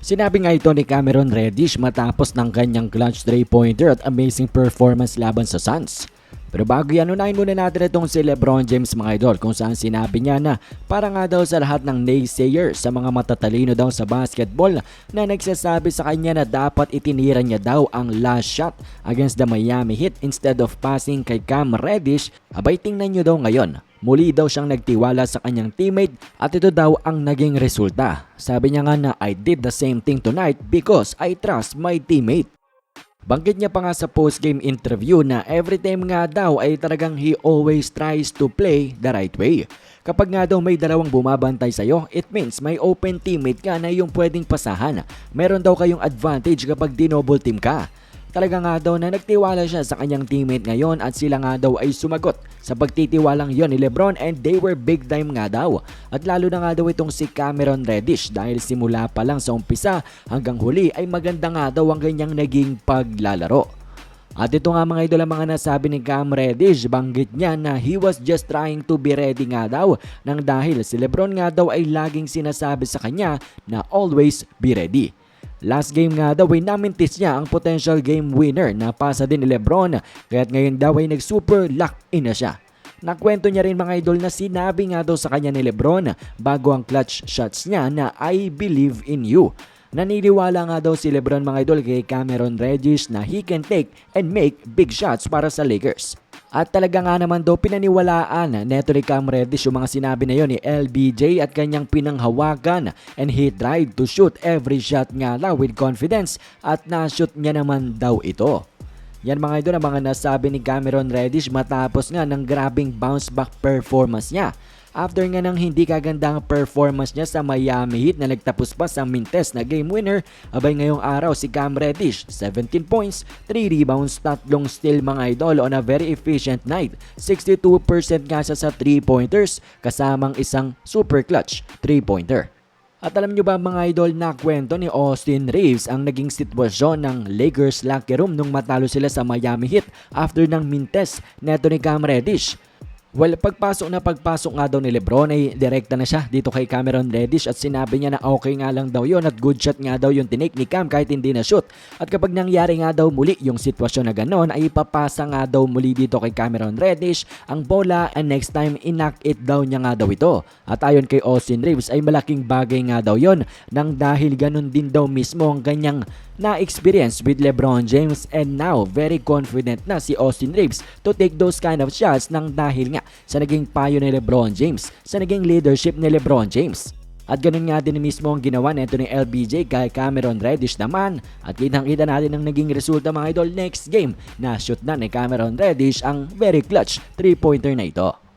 Sinabi nga ito ni Cameron Reddish matapos ng kanyang clutch 3-pointer at amazing performance laban sa Suns. Pero bago yan, unahin muna natin itong si Lebron James mga idol kung saan sinabi niya na para nga daw sa lahat ng naysayers sa mga matatalino daw sa basketball na nagsasabi sa kanya na dapat itinira niya daw ang last shot against the Miami Heat instead of passing kay Cam Reddish, abay tingnan nyo daw ngayon. Muli daw siyang nagtiwala sa kanyang teammate at ito daw ang naging resulta. Sabi niya nga na I did the same thing tonight because I trust my teammate. Banggit niya pa nga sa post-game interview na every time nga daw ay talagang he always tries to play the right way. Kapag nga daw may dalawang bumabantay sa'yo, it means may open teammate ka na yung pwedeng pasahan. Meron daw kayong advantage kapag dinoble team ka. Talaga nga daw na nagtiwala siya sa kanyang teammate ngayon at sila nga daw ay sumagot sa pagtitiwalang yon ni Lebron and they were big time nga daw. At lalo na nga daw itong si Cameron Reddish dahil simula pa lang sa umpisa hanggang huli ay maganda nga daw ang ganyang naging paglalaro. At ito nga mga idol ang mga nasabi ni Cam Reddish, banggit niya na he was just trying to be ready nga daw nang dahil si Lebron nga daw ay laging sinasabi sa kanya na always be ready. Last game nga daw ay namintis niya ang potential game winner na pasa din ni Lebron kaya't ngayon daw ay nag-super lock in na siya. Nakwento niya rin mga idol na sinabi nga daw sa kanya ni Lebron bago ang clutch shots niya na I believe in you. Naniniwala nga daw si Lebron mga idol kay Cameron Reddish na he can take and make big shots para sa Lakers. At talaga nga naman daw pinaniwalaan neto ni Cam Reddish yung mga sinabi na yon ni LBJ at kanyang pinanghawakan and he tried to shoot every shot nga daw with confidence at na-shoot niya naman daw ito. Yan mga idol ang mga nasabi ni Cameron Reddish matapos nga ng grabing bounce back performance niya. After nga ng hindi kagandang performance niya sa Miami Heat na nagtapos pa sa mintes na game winner, abay ngayong araw si Cam Reddish, 17 points, 3 rebounds, tatlong steal mga idol on a very efficient night. 62% nga siya sa 3-pointers kasamang isang super clutch 3-pointer. At alam nyo ba mga idol na kwento ni Austin Reeves ang naging sitwasyon ng Lakers locker room nung matalo sila sa Miami Heat after ng mintes neto ni Cam Reddish. Well, pagpasok na pagpasok nga daw ni Lebron ay direkta na siya dito kay Cameron Reddish at sinabi niya na okay nga lang daw yon at good shot nga daw yung tinake ni Cam kahit hindi na shoot. At kapag nangyari nga daw muli yung sitwasyon na ganon ay ipapasa nga daw muli dito kay Cameron Reddish ang bola and next time inak it down niya nga daw ito. At ayon kay Austin Reeves ay malaking bagay nga daw yon nang dahil ganon din daw mismo ang ganyang na-experience with LeBron James and now very confident na si Austin Reeves to take those kind of shots nang dahil nga sa naging payo ni LeBron James, sa naging leadership ni LeBron James. At ganun nga din mismo ang ginawa nito ni LBJ kay Cameron Reddish naman at kitang-kita natin ang naging resulta mga idol next game na shoot na ni Cameron Reddish ang very clutch 3-pointer na ito.